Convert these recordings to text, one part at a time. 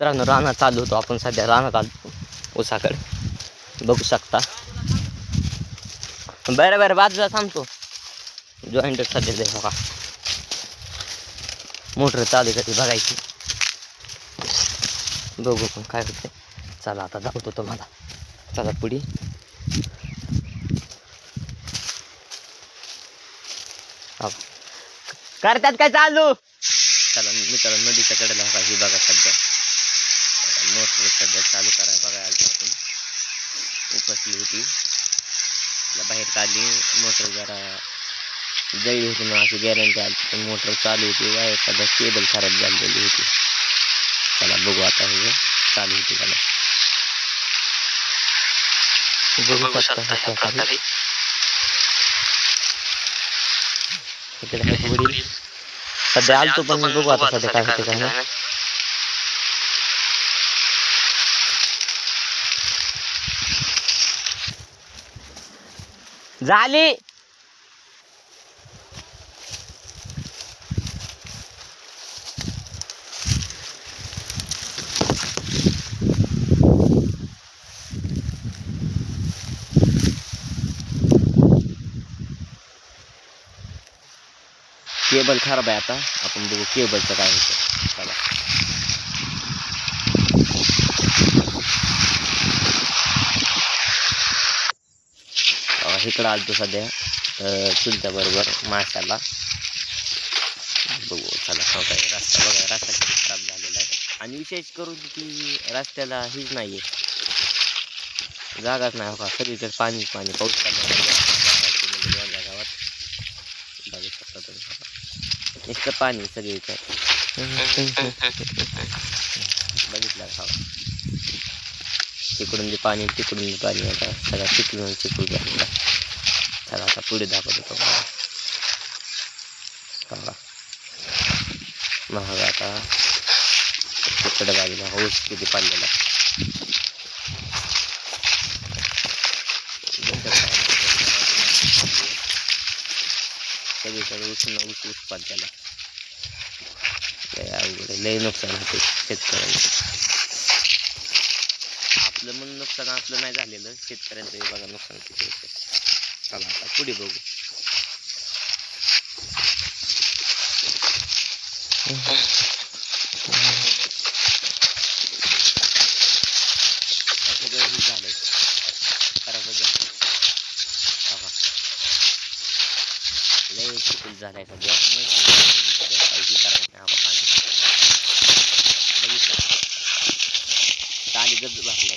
मित्रांनो रानात चालू होतो आपण सध्या. रानात आलो उसाकडे बघू शकता. बरं बरं बाजूला थांबतो. जॉईंट सध्या दे बघा मोटर चालू कधी बघायची. बघू पण काय होते चला आता दाखवतो तुम्हाला. चला पुढे. करतात काय चालू? चला मित्रांनो नदीच्या कडेला बघा ही बघा सध्या. मोटर सध्या चालू करायला बघा आली आपण. उपसली होती. बाहेर काढली मोटर जरा जळली होती मग अशी गॅरंटी आली पण मोटर चालू होती. बाहेर सध्या केबल खराब झालेली होती. चला बघू आता हे चालू होती बघू शकता ह्या प्रकारे. वडील. सध्या आलतो पण बघू आता सध्या काय होते काय झाली. केबल खराब आहे आता. आपण बघू केबलचं काय होतं. चला. इकडं आलतो सध्या अं, चुलत्या बरोबर माशाला. बघू चला हो काय रस्ता बघा रस्ता किती खराब झालेला आहे. आणि विशेष करून की रस्त्याला हीच नाही आहे जागाच नाही हो का? सगळीकडे पाणी पाणी पाऊस चालू गावात बघू शकता तुम्ही नुसतं पाणी सगळीकडे बघितलं का? तिकडून बी पाणी तिकडून पाणी आता सगळ्या चिकलून चिकू झालेला तर आता पुढे दाखवतो तुम्हाला बघा महाग आता तिकडे बाजूला हौस किती पाडलेला सगळीकडे ऊस न ऊस ऊस पाडलेला लय अवघड लय नुकसान होते शेतकऱ्यांचं आपलं म्हणून नुकसान आपलं नाही झालेलं शेतकऱ्यांचं बघा नुकसान किती होतं चला आता पुढे बघू. झालंय. लय झालाय मग सध्या काही करायचं नाही हा पाणी बघितलं चाली गज भरला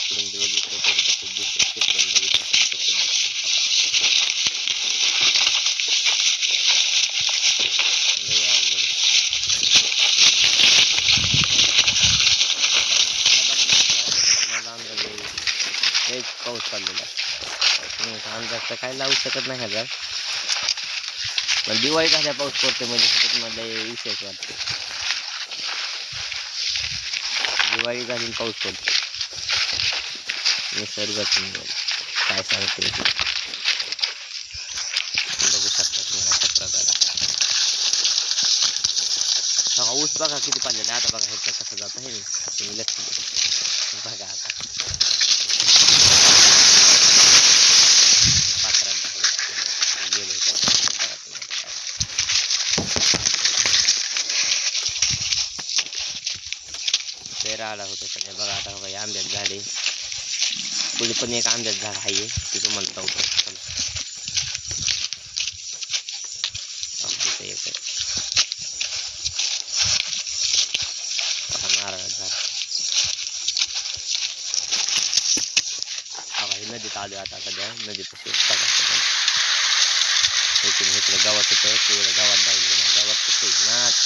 तो इकडून बघितलं तर तसं दिसतं तिकडून बघितलं तर तसं दिसतं बघा. लय अवघड आहे. मला अंदाज आहे, लयच पाऊस चाललेला अंदाज तर काय लावू शकत नाही हजार. पण दिवाळी झाल्या पाऊस पडते म्हणजे मला विशेष वाटते दिवाळी झाली पाऊस पडतो निसर्ग काय सांगते बघू शकता तुम्ही अशा प्रकारे. बघा ऊस बघा किती पाहिजे आता बघा हे कसं जात आहे तुम्ही लक्ष बघा आता पात्रात टाकलं. गेलो होतो पात्रात नाही. पेरा आला होता सगळ्या बघा आता बघा हे आंब्यात झाडे पुढे पण एक आंब्यात झाड आहे ते तुम्हाला जाऊ चला हा, तिथं एक आहे. बघा नारळाचं झाड बघा ही नदीत आलो आता सध्या नदीपाशी बघा सगळं. इकडे इकडे गावात होतं तिकडे गावात जाऊन गावात कसं आहे ना